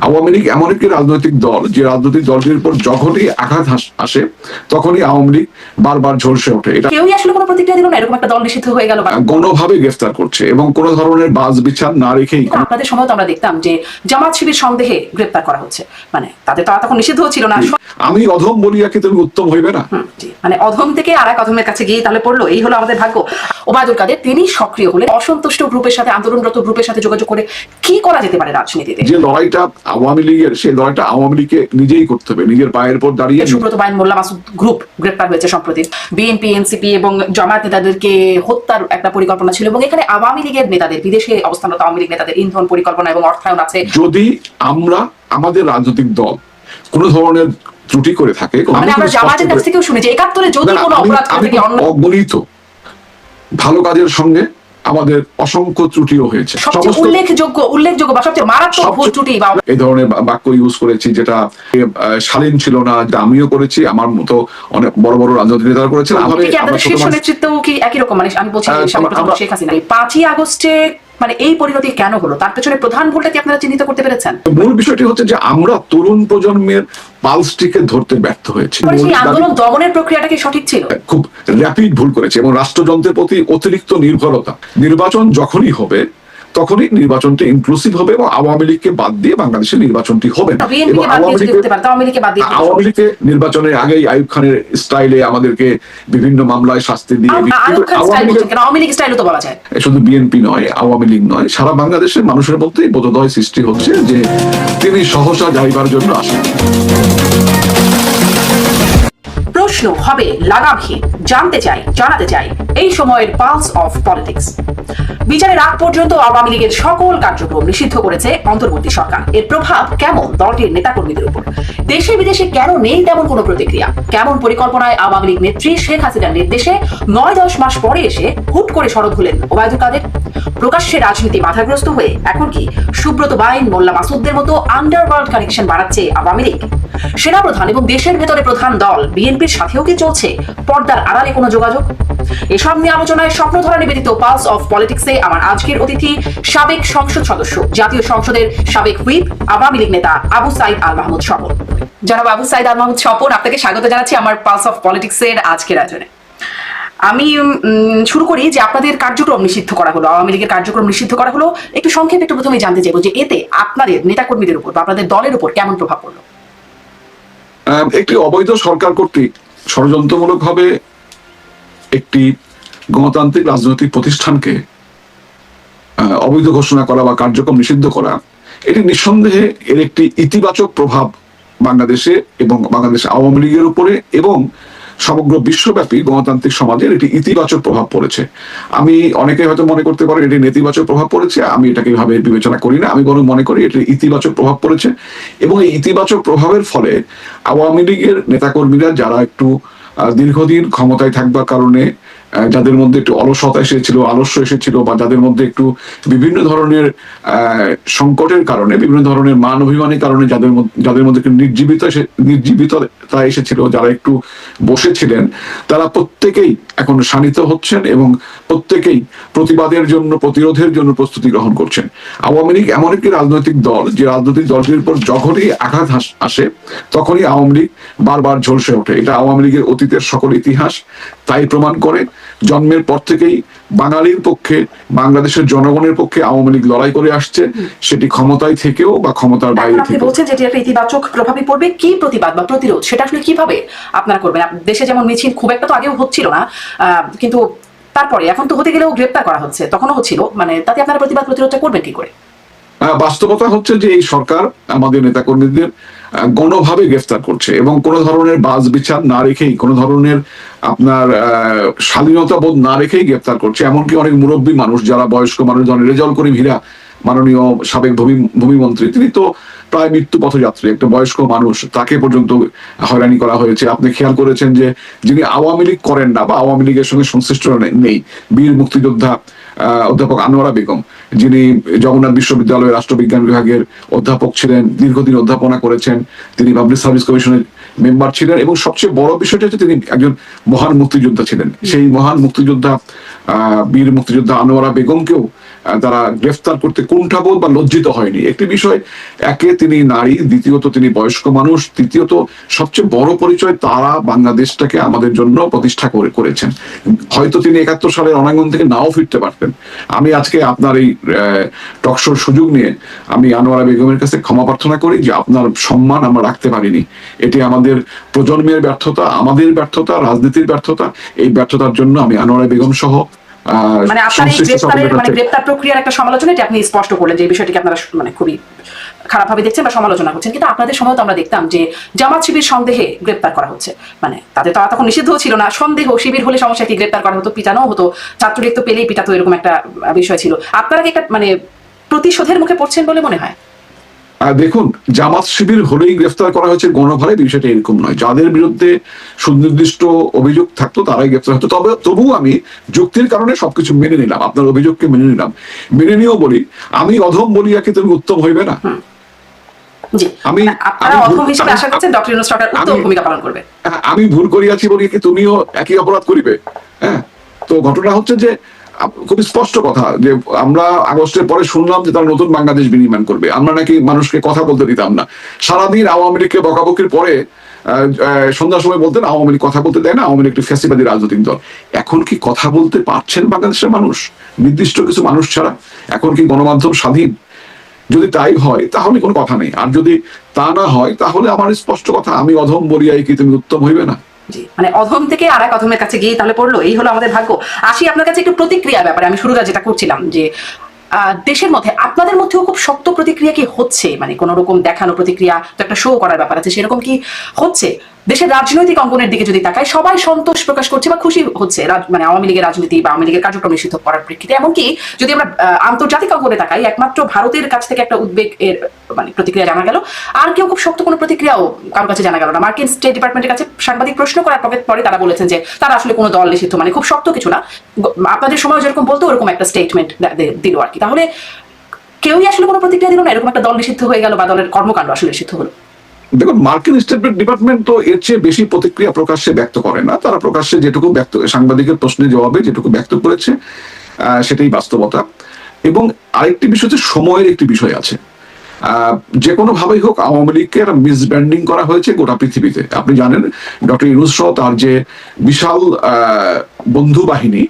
আওয়ামী লীগ এমন একটি রাজনৈতিক দল যে রাজনৈতিক দলটির উপর যখনই আঘাত আসে তখনই আওয়ামী লীগ বারবার ঝলসে ওঠে। এটা কেউই আসলে কোনো প্রতিক্রিয়া দিল না এরকম একটা দল নিষিদ্ধ হয়ে গেল বা গণভাবে গ্রেফতার করছে এবং কোন ধরনের বাজ বিচার না রেখেই আপনাদের সময় তো আমরা দেখতাম যে জামাত শিবির সন্দেহে গ্রেপ্তার করা হচ্ছে। মানে তাদের তো আর তখন নিষিদ্ধ ছিল না। আমি অধম বলিয়া কি তুমি উত্তম হইবে না? মানে অধম থেকে আর এক অধমের কাছে গিয়ে তাহলে পড়ল। এই হলো আমাদের ভাগ্য। ওবায়দুল কাদের তিনি সক্রিয় হলেন অসন্তুষ্ট গ্রুপের সাথে আন্দোলনরত গ্রুপের সাথে যোগাযোগ করে কি করা যেতে পারে রাজনীতিতে? যে লড়াইটা আওয়ামী লীগের সেই লড়াইটা আওয়ামী লীগকে নিজেই করতে হবে নিজের পায়ের উপর দাঁড়িয়ে সুব্রত বাইন মোল্লা মাসুদ গ্রুপ গ্রেপ্তার হয়েছে সম্প্রতি। বিএনপি এনসিপি এবং জামায়াত নেতাদেরকে হত্যার একটা পরিকল্পনা ছিল এবং এখানে আওয়ামী লীগের নেতাদের বিদেশে অবস্থানরত আওয়ামী লীগ নেতাদের ইন্ধন পরিকল্পনা এবং অর্থায়ন আছে। যদি আমরা আমাদের রাজনৈতিক দল কোন ধরনের ত্রুটি করে থাকে মানে অগণিত ভালো কাজের সঙ্গে আমাদের অসংখ্য ত্রুটিও হয়েছে। উল্লেখযোগ্য উল্লেখযোগ্য বা সবচেয়ে মারাত্মক ত্রুটি বা এই ধরনের বাক্য ইউজ করেছি যেটা শালীন ছিল না যেটা আমিও করেছি আমার মতো অনেক বড় বড় রাজনৈতিক নেতারা করেছেন। আমাদের শীর্ষ নেতৃত্ব কি একই রকম? মানে আমি বলছি শেখ হাসিনা পাঁচই আগস্টে মানে এই পরিণতি কেন হলো? তার পেছনে প্রধান ভুলটা কি আপনারা চিহ্নিত করতে পেরেছেন? মূল বিষয়টি হচ্ছে যে আমরা তরুণ প্রজন্মের পালসটিকে ধরতে ব্যর্থ হয়েছি। মানে আন্দোলন দমনের প্রক্রিয়াটা কি সঠিক ছিল? খুব র্যাপিড ভুল করেছে এবং রাষ্ট্রযন্ত্রের প্রতি অতিরিক্ত নির্ভরতা। নির্বাচন যখনই হবে তখনই নির্বাচনটি ইনক্লুসিভ হবে এবং আওয়ামী লীগকে বাদ দিয়ে বাংলাদেশের নির্বাচনটি হবে। না এবং আওয়ামী লীগকে? আওয়ামী নির্বাচনের আগেই আইয়ুব খানের স্টাইলে আমাদেরকে বিভিন্ন মামলায় শাস্তি দিয়ে আয়ুব আওয়ামী লীগ তো বলা যায়। শুধু বিএনপি নয় আওয়ামী লীগ নয় সারা বাংলাদেশের মানুষের মধ্যেই বোধোদয় সৃষ্টি হচ্ছে যে তিনি সহসা যাইবার জন্য আসেন। প্রশ্ন হবে লাগামহীন জানতে চাই জানাতে চাই এই সময়ের পালস অফ পলিটিক্স বিচারের আগ পর্যন্ত আওয়ামী লীগের সকল কার্যক্রম নিষিদ্ধ করেছে অন্তর্বর্তী সরকার। এর প্রভাব কেমন দলটির নেতাকর্মীদের উপর? দেশে বিদেশে কেন নেই তেমন কোনো প্রতিক্রিয়া? কেমন পরিকল্পনায় আওয়ামী লীগ নেত্রী শেখ হাসিনার নির্দেশে নয় দশ মাস পরে এসে হুট করে সরব হলেন ওবায়দুল কাদের? প্রকাশ্যে রাজনীতি বাধাগ্রস্ত হয়ে এখন কি সুব্রত বাইন মোল্লা মাসুদদের মতো আন্ডারওয়ার্ল্ড কানেকশন বাড়াচ্ছে আওয়ামী লীগ? সেনাপ্রধান এবং দেশের ভেতরে প্রধান দল বিএনপির সাথেও কি চলছে পর্দার আড়ালে কোনো যোগাযোগ? এসব নিয়ে আলোচনায় স্বপ্নধারা নিবেদিত পালস অফ পলিটিক্সে আমার আজকের অতিথি সাবেক সংসদ সদস্য, জাতীয় সংসদের সাবেক হুইপ আওয়ামী লীগ নেতা আবু সাইদ আল মাহমুদ স্বপন জনাব আবু সাইদ আল মাহমুদ স্বপন আপনাকে স্বাগত জানাচ্ছি আমার পালস অফ পলিটিক্সের আজকের আয়োজনে। আমি শুরু করি যে আপনাদের কার্যক্রম নিষিদ্ধ করা হলো, আওয়ামী লীগের কার্যক্রম নিষিদ্ধ করা হলো। একটু সংক্ষেপে একটু প্রথমে জানতে চাইব যে এতে আপনাদের নেতাকর্মীদের উপর বা আপনাদের দলের উপর কেমন প্রভাব পড়ল? একটি অবৈধ সরকার কর্তৃক ষড়যন্ত্রমূলকভাবে একটি গণতান্ত্রিক রাজনৈতিক প্রতিষ্ঠানকে অবৈধ ঘোষণা করা বা কার্যক্রম নিষিদ্ধ করা, এটি নিঃসন্দেহে এর একটি ইতিবাচক প্রভাব বাংলাদেশে এবং বাংলাদেশ আওয়ামী লীগের উপরে এবং সমগ্র বিশ্বব্যাপী গণতান্ত্রিক সমাজের এটি ইতিবাচক প্রভাব পড়েছে। আমি অনেকে হয়তো মনে করতে পারে এটি নেতিবাচক প্রভাব পড়েছে, আমি এটাকে এভাবে বিবেচনা করি না, আমি বরং মনে করি এটি ইতিবাচক প্রভাব পড়েছে। এবং এই ইতিবাচক প্রভাবের ফলে আওয়ামী লীগের নেতাকর্মীরা যারা একটু দীর্ঘদিন ক্ষমতায় থাকবার কারণে যাদের মধ্যে একটু অলসতা এসেছিল, আলস্য এসেছিল বা যাদের মধ্যে একটু বিভিন্ন ধরনের সংকটের কারণে, বিভিন্ন ধরনের মান অভিমানের কারণে যাদের যাদের মধ্যে একটু নির্জীবিত নির্জীবিততা এসেছিল, যারা একটু বসেছিলেন, তারা প্রত্যেকেই এখন শানিত হচ্ছেন এবং প্রত্যেকেই প্রতিবাদের জন্য, প্রতিরোধের জন্য প্রস্তুতি গ্রহণ করছেন। আওয়ামী লীগ এমন একটি রাজনৈতিক দল, যে রাজনৈতিক দলটির উপর যখনই আঘাত আসে, তখনই আওয়ামী লীগ বারবার ঝলসে ওঠে। এটা আওয়ামী লীগের অতীতের সকল ইতিহাস, তাই প্রমাণ করে জন্মের পর থেকেই বাঙালির পক্ষে বাংলাদেশের জনগণের পক্ষে আওয়ামী লীগ লড়াই করে আসছে সেটি ক্ষমতায় থেকেও বা ক্ষমতার বাইরে থেকে বলছেন যেটি একটা ইতিবাচক প্রভাবই পড়বে কি প্রতিবাদ বা প্রতিরোধ? সেটা আসলে কীভাবে আপনারা করবেন? দেশে যেমন মিছিল খুব একটা তো আগেও হচ্ছিল না আহ, কিন্তু তারপরে এখন তো হতে গেলেও গ্রেপ্তার করা হচ্ছে তখনও হচ্ছিল মানে তাতে আপনারা প্রতিবাদ প্রতিরোধটা করবেন কি করে? বাস্তবতা হচ্ছে যে এই সরকার আমাদের নেতাকর্মীদের গণভাবে গ্রেফতার করছে এবং কোনো ধরনের বাজ বিচার না রেখেই, কোনো ধরনের আপনার স্বাধীনতা বোধ না রেখেই গ্রেফতার করছে। এমনকি অনেক মুরব্বী মানুষ, যারা বয়স্ক মানুষ, ধরেন রেজল করিম হীরা, মাননীয় সাবেক ভূমি, ভূমিমন্ত্রী, তিনি তো প্রায় মৃত্যু পথযাত্রী, একটা বয়স্ক মানুষ, তাকে পর্যন্ত হয়রানি করা হয়েছে। আপনি খেয়াল করেছেন যে যিনি আওয়ামী লীগ করেন না বা আওয়ামী লীগের সঙ্গে সংশ্লিষ্ট নেই, বীর মুক্তিযোদ্ধা অধ্যাপক আনোয়ারা বেগম যিনি জগন্নাথ বিশ্ববিদ্যালয়ের রাষ্ট্রবিজ্ঞান বিভাগের অধ্যাপক ছিলেন, দীর্ঘদিন অধ্যাপনা করেছেন, তিনি পাবলিক সার্ভিস কমিশনের মেম্বার ছিলেন এবং সবচেয়ে বড় বিষয়টা হচ্ছে তিনি একজন মহান মুক্তিযোদ্ধা ছিলেন। সেই মহান মুক্তিযোদ্ধা বীর মুক্তিযোদ্ধা আনোয়ারা বেগমকেও তারা গ্রেফতার করতে কুণ্ঠাবোধ বা লজ্জিত হয়নি। একটি বিষয়, একে তিনি নারী, দ্বিতীয়ত তিনি বয়স্ক মানুষ, তৃতীয়ত সবচেয়ে বড় পরিচয় তারা বাংলাদেশটাকে আমাদের জন্য প্রতিষ্ঠা করে, করেছেন। হয়তো তিনি একাত্তর সালের অনাঙ্গন থেকে নাও ফিরতে পারতেন। আমি আজকে আপনার এই টকশোর সুযোগ নিয়ে আমি আনোয়ারা বেগমের কাছে ক্ষমা প্রার্থনা করি যে আপনার সম্মান আমরা রাখতে পারিনি। এটি আমাদের প্রজন্মের ব্যর্থতা, আমাদের ব্যর্থতা, রাজনীতির ব্যর্থতা। এই ব্যর্থতার জন্য আমি আনোয়ারা বেগম সহ মানে আপনার এই গ্রেপ্তারের মানে গ্রেপ্তার প্রক্রিয়ার একটা সমালোচনা এটি আপনি স্পষ্ট করলেন যে বিষয়টিকে আপনারা মানে খুবই খারাপভাবে দেখছেন বা সমালোচনা করছেন। কিন্তু আপনাদের সময় তো আমরা দেখতাম যে জামাত শিবির সন্দেহে গ্রেপ্তার করা হচ্ছে। মানে তাদের তো তখন নিষিদ্ধ ছিল না। সন্দেহ শিবির হলে সমস্যা কি গ্রেপ্তার করা হতো পিটানো হতো। ছাত্রলীগ তো পেলেই পিটাতো এরকম একটা বিষয় ছিল। আপনারা কি একটা মানে প্রতিশোধের মুখে পড়ছেন বলে মনে হয়? দেখুন জামাত শিবির হলেই গ্রেফতার করা হয়েছে গণভারে বিষয়টা এরকম নয়। যাদের বিরুদ্ধে সুনির্দিষ্ট অভিযোগ থাকতো তারাই গ্রেফতার হতো। তবে তবুও আমি যুক্তির কারণে সবকিছু মেনে নিলাম। আপনার অভিযোগকে মেনে নিলাম। মেনে নিয়েও বলি আমি অধম বলিয়া কি তুমি উত্তম হইবে না? আমি- মানে আমি ভুল- হ্যাঁ, আমি ভুল করিয়াছি বলি কি তুমিও একই অপরাধ করিবে? হ্যাঁ তো ঘটনা হচ্ছে যে খুব স্পষ্ট কথা যে আমরা আগস্টের পরে শুনলাম যে তারা নতুন বাংলাদেশ বিনির্মাণ করবে। আমরা নাকি মানুষকে কথা বলতে দিতাম না। সারাদিন আওয়ামী লীগকে বকাবকির পরে সন্ধ্যার সময় বলতেন, আওয়ামী লীগ কথা বলতে দেয় না, আওয়ামী লীগ একটি ফ্যাসিবাদী রাজনৈতিক দল। এখন কি কথা বলতে পারছেন বাংলাদেশের মানুষ? নির্দিষ্ট কিছু মানুষ ছাড়া। এখন কি গণমাধ্যম স্বাধীন? যদি তাই হয়, তাহলে কোনো কথা নেই। আর যদি তা না হয়, তাহলে আমার স্পষ্ট কথা, আমি অধম বলিয়াই কি তুমি উত্তম হইবে না? মানে অধম থেকে আর এক অধমের কাছে গিয়ে তাহলে পড়ল, এই হলো আমাদের ভাগ্য। আসি আপনার কাছে একটু প্রতিক্রিয়া ব্যাপারে, আমি শুরুটা যেটা করছিলাম, যে দেশের মধ্যে, আপনাদের মধ্যেও খুব শক্ত প্রতিক্রিয়া কি হচ্ছে? মানে কোন রকম দেখানো প্রতিক্রিয়া, তো একটা শো করার ব্যাপার আছে, সেরকম কি হচ্ছে? দেশের রাজনৈতিক অঙ্গনের দিকে যদি তাকায় সবাই সন্তোষ প্রকাশ করছে বা খুশি হচ্ছে মানে আওয়ামী লীগের রাজনীতি বা আওয়ামী লীগের কার্যক্রম নিষিদ্ধ করার প্রেক্ষিতে। এমনকি যদি আমরা আন্তর্জাতিক অঙ্গনে তাকাই, একমাত্র ভারতের কাছ থেকে একটা উদ্বেগ এর মানে প্রতিক্রিয়া জানা গেল। আর কেউ খুব শক্ত কোনো প্রতিক্রিয়াও কারোর কাছে জানা গেল না। মার্কিন স্টেট ডিপার্টমেন্টের কাছে সাংবাদিক প্রশ্ন করার পরে তারা বলেছেন যে, তারা আসলে কোনো দল নিষিদ্ধ মানে খুব শক্ত কিছু না। আপনাদের সময় যেরকম বলতো, ওরকম একটা স্টেটমেন্ট দিল আর কি। তাহলে কেউই আসলে কোনো প্রতিক্রিয়া দিল না, এরকম একটা দল নিষিদ্ধ হয়ে গেল বা দলের কর্মকাণ্ড আসলে নিষিদ্ধ হলো। দেখুন, মার্কিন স্টেট ডিপার্টমেন্ট তো এর চেয়ে বেশি প্রতিক্রিয়া প্রকাশ্যে ব্যক্ত করে না। তারা প্রকাশ্যে যেটুকু ব্যক্ত, সাংবাদিকের প্রশ্নের জবাবে যেটুকু ব্যক্ত করেছে সেটাই বাস্তবতা। এবং আরেকটি বিষয় হচ্ছে সময়ের একটি বিষয় আছে। যে কোনো ভাবেই হোক আওয়ামী লীগকে একটা মিসব্র্যান্ডিং করা হয়েছে গোটা পৃথিবীতে। আপনি জানেন, ডক্টর ইউনুস তার যে বিশাল বন্ধু বাহিনী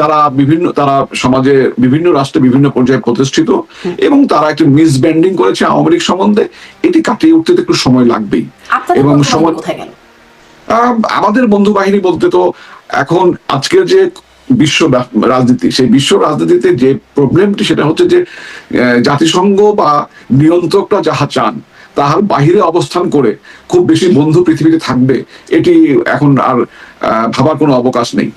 তারা বিভিন্ন তারা সমাজে বিভিন্ন রাষ্ট্রে বিভিন্ন পর্যায়ে প্রতিষ্ঠিত এবং তারা একটি মিসব্যান্ডিং করেছে আওয়ামী লীগ সম্বন্ধে। এটি কাটিয়ে উঠতে একটু সময় লাগবেই। এবং সময় আমাদের বন্ধু বাহিনী বলতে তো এখন আজকের যে বিশ্ব রাজনীতি সেই বিশ্ব রাজনীতিতে যে প্রবলেমটি সেটা হচ্ছে যে জাতিসংঘ বা নিয়ন্ত্রকরা যাহা চান তাহার বাহিরে অবস্থান করে খুব বেশি বন্ধু পৃথিবীতে থাকবে। এটি এখন আর ভাবার কোনো অবকাশ নেই।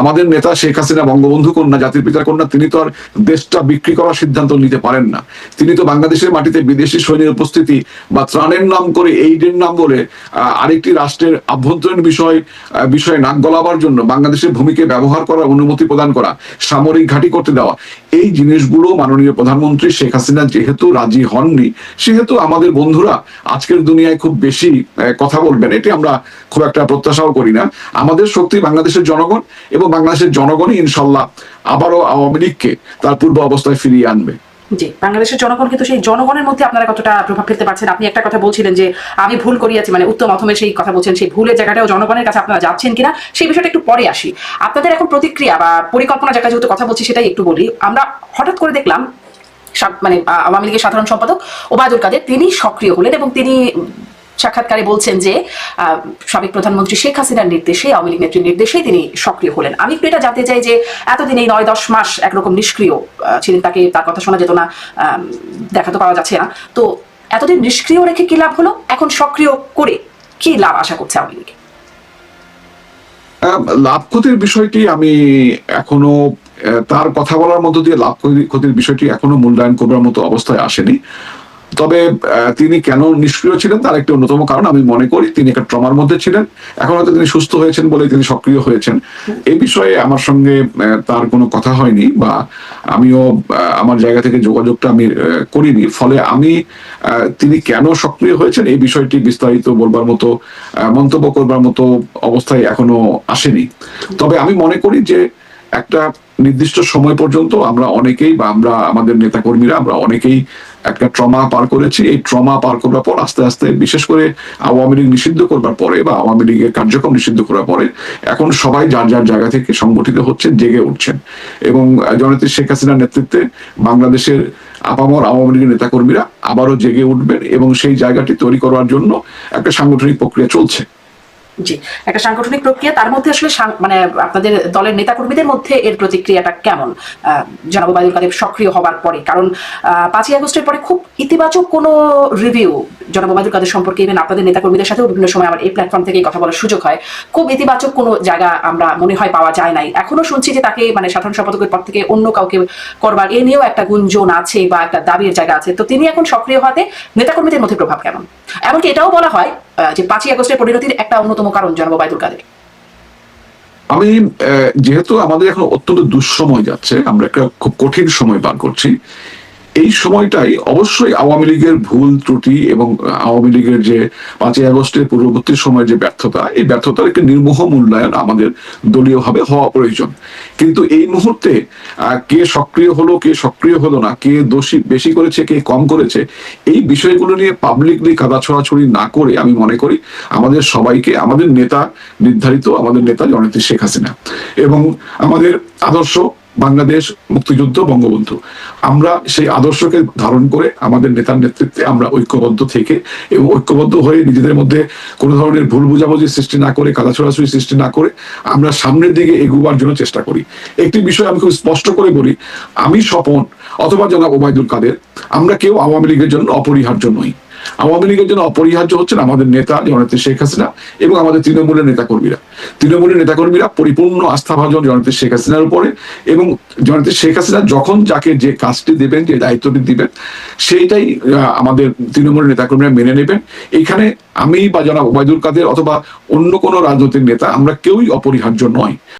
আমাদের নেতা শেখ হাসিনা বঙ্গবন্ধু কন্যা, জাতির পিতার কন্যা, তিনি তো আর দেশটা বিক্রি করার সিদ্ধান্ত নিতে পারেন না। তিনি তো বাংলাদেশের মাটিতে বিদেশি সৈন্যের উপস্থিতি বা ত্রাণের নাম করে এইডের নাম বলে আরেকটি রাষ্ট্রের আভ্যন্তরীণ বিষয় বিষয়ে নাক গলাবার জন্য বাংলাদেশের ভূমিকে ব্যবহার করার অনুমতি প্রদান করা, সামরিক ঘাঁটি করতে দেওয়া, এই জিনিসগুলো মাননীয় প্রধানমন্ত্রী শেখ হাসিনা যেহেতু রাজি হননি, সেহেতু আমাদের বন্ধুরা আজকের দুনিয়ায় খুব বেশি কথা বলবেন। এটি আমরা খুব একটা প্রত্যাশাও করি না। আমাদের শক্তি বাংলাদেশের জনগণ এবং বাংলাদেশের জনগণই ইনশাল্লাহ আবারও আওয়ামী লীগকে তার পূর্ব অবস্থায় ফিরিয়ে আনবে। জি, বাংলাদেশের জনগণ কিন্তু সেই জনগণের মধ্যে আপনারা কতটা প্রভাব ফেলতে পারছেন? আপনি একটা কথা বলছিলেন যে আমি ভুল করিয়াছি মানে উত্তম সেই কথা বলছেন, সেই ভুলের জায়গাটাও জনগণের কাছে আপনারা যাচ্ছেন কিনা, সেই বিষয়টা একটু পরে আসি। আপনাদের এখন প্রতিক্রিয়া বা পরিকল্পনা জায়গা যেহেতু কথা বলছি, সেটাই একটু বলি। আমরা হঠাৎ করে দেখলাম মানে আওয়ামী লীগের সাধারণ সম্পাদক ওবায়দুল কাদের, তিনি সক্রিয় হলেন এবং তিনি সাক্ষাৎকারে বলছেন যে সাবেক প্রধানমন্ত্রী শেখ হাসিনার নির্দেশে, আওয়ামী লীগ নেত্রীর নির্দেশেই তিনি সক্রিয় হলেন। আমি একটু এটা জানতে চাই যে, এতদিন এই নয় দশ মাস একরকম নিষ্ক্রিয় ছিলেন তাকে, তার কথা শোনা যেত না দেখা তো পাওয়া যাচ্ছে না। তো এতদিন নিষ্ক্রিয় রেখে কি লাভ হলো? এখন সক্রিয় করে কি লাভ আশা করছে আওয়ামী লীগ লাভ ক্ষতির বিষয়টি আমি এখনও তার কথা বলার মধ্য দিয়ে লাভ ক্ষতির বিষয়টি এখনও মূল্যায়ন করবার মতো অবস্থায় আসেনি। তবে তিনি কেন নিষ্ক্রিয় ছিলেন তার একটি অন্যতম কারণ। আমি মনে করি তিনি একটা ট্রমার মধ্যে ছিলেন। এখন হয়তো তিনি সুস্থ হয়েছেন বলে তিনি সক্রিয় হয়েছেন। এই বিষয়ে আমার সঙ্গে তার কোনো কথা হয়নি বা আমিও আমার জায়গা থেকে যোগাযোগটা আমি করিনি। ফলে আমি তিনি কেন সক্রিয় হয়েছেন এই বিষয়টি বিস্তারিত বলবার মতো মন্তব্য করবার মতো অবস্থায় এখনও আসেনি। তবে আমি মনে করি যে একটা নির্দিষ্ট সময় পর্যন্ত আমরা অনেকেই বা আমরা আমাদের নেতাকর্মীরা আমরা অনেকেই একটা ট্রমা পার করেছি। এই ট্রমা পার করবার পর আস্তে আস্তে বিশেষ করে আওয়ামী লীগ নিষিদ্ধ করবার পরে বা আওয়ামী লীগের কার্যক্রম নিষিদ্ধ করার পরে এখন সবাই যার যার জায়গা থেকে সংগঠিত হচ্ছেন জেগে উঠছেন। এবং জননেত্রী শেখ হাসিনার নেতৃত্বে বাংলাদেশের আপামর আওয়ামী লীগের নেতাকর্মীরা আবারও জেগে উঠবেন এবং সেই জায়গাটি তৈরি করার জন্য একটা সাংগঠনিক প্রক্রিয়া চলছে। জি, একটা সাংগঠনিক প্রক্রিয়া, তার মধ্যে আসলে মানে আপনাদের দলের নেতাকর্মীদের মধ্যে এর প্রতিক্রিয়াটা কেমন? জনাব ওবায়দুল কাদের সক্রিয় হবার পরে, কারণ পাঁচই আগস্টের পরে খুব ইতিবাচক কোনো রিভিউ জনাব ওবায়দুল কাদের সম্পর্কে ইভেন আপনাদের নেতাকর্মীদের সাথেও বিভিন্ন সময় আমার এই প্ল্যাটফর্ম থেকে কথা বলার সুযোগ হয়। খুব ইতিবাচক কোনো জায়গা আমরা মনে হয় পাওয়া যায় নাই। এখনও শুনছি যে তাকে মানে সাধারণ সম্পাদকের পর থেকে অন্য কাউকে করবার, এ নিয়েও একটা গুঞ্জন আছে বা একটা দাবির জায়গা আছে। তো তিনি এখন সক্রিয় হতে নেতাকর্মীদের মধ্যে প্রভাব কেমন? এমনকি এটাও বলা হয় যে পাঁচই আগস্টের পরিণতির একটা অন্যতম কারণ, জানাব বাইদুল কাদের। আমি যেহেতু আমাদের এখন অত্যন্ত দুঃসময় যাচ্ছে, আমরা একটা খুব কঠিন সময় পার করছি এই সময়টাই অবশ্যই আওয়ামী লীগের ভুল ত্রুটি এবং আওয়ামী লীগের যে পাঁচই আগস্টের পূর্ববর্তী সময়ের যে ব্যর্থতা, এই ব্যর্থতার একটি নির্মোহ মূল্যায়ন আমাদের দলীয়ভাবে হওয়া প্রয়োজন। কিন্তু এই মুহূর্তে কে সক্রিয় হলো, কে সক্রিয় হলো না, কে দোষী বেশি করেছে, কে কম করেছে, এই বিষয়গুলো নিয়ে পাবলিকলি কাদা ছড়াছড়ি না করে আমি মনে করি আমাদের সবাইকে, আমাদের নেতা নির্ধারিত, আমাদের নেতা জননেত্রী শেখ হাসিনা এবং আমাদের আদর্শ বাংলাদেশ মুক্তিযুদ্ধ বঙ্গবন্ধু। আমরা সেই আদর্শকে ধারণ করে আমাদের নেতার নেতৃত্বে আমরা ঐক্যবদ্ধ থেকে এবং ঐক্যবদ্ধ হয়ে নিজেদের মধ্যে কোনো ধরনের ভুল বোঝাবুঝি সৃষ্টি না করে কাদা ছড়াছড়ি সৃষ্টি না করে আমরা সামনের দিকে এগুবার জন্য চেষ্টা করি। একটি বিষয় আমি খুব স্পষ্ট করে বলি, আমি স্বপন অথবা জনাব ওবায়দুল কাদের, আমরা কেউ আওয়ামী লীগের জন্য অপরিহার্য নই। আওয়ামী লীগের জন্য অপরিহার্য হচ্ছেন আমাদের নেতা জননেত্রী শেখ হাসিনা এবং আমাদের তৃণমূলের নেতাকর্মীরা। তৃণমূলের নেতাকর্মীরা পরিপূর্ণ আস্থাভাজন জননেত্রী শেখ হাসিনার উপরে এবং জননেত্রী শেখ হাসিনা যখন যাকে যে কাজটি দিবেন, যে দায়িত্বটি দিবেন, সেইটাই আমাদের তৃণমূলের নেতাকর্মীরা মেনে নেবেন। এখানে আমি বা জনাব ওবায়দুল কাদের অথবা অন্য কোনো রাজনৈতিক নেতা আমরা কেউই অপরিহার্য নয়।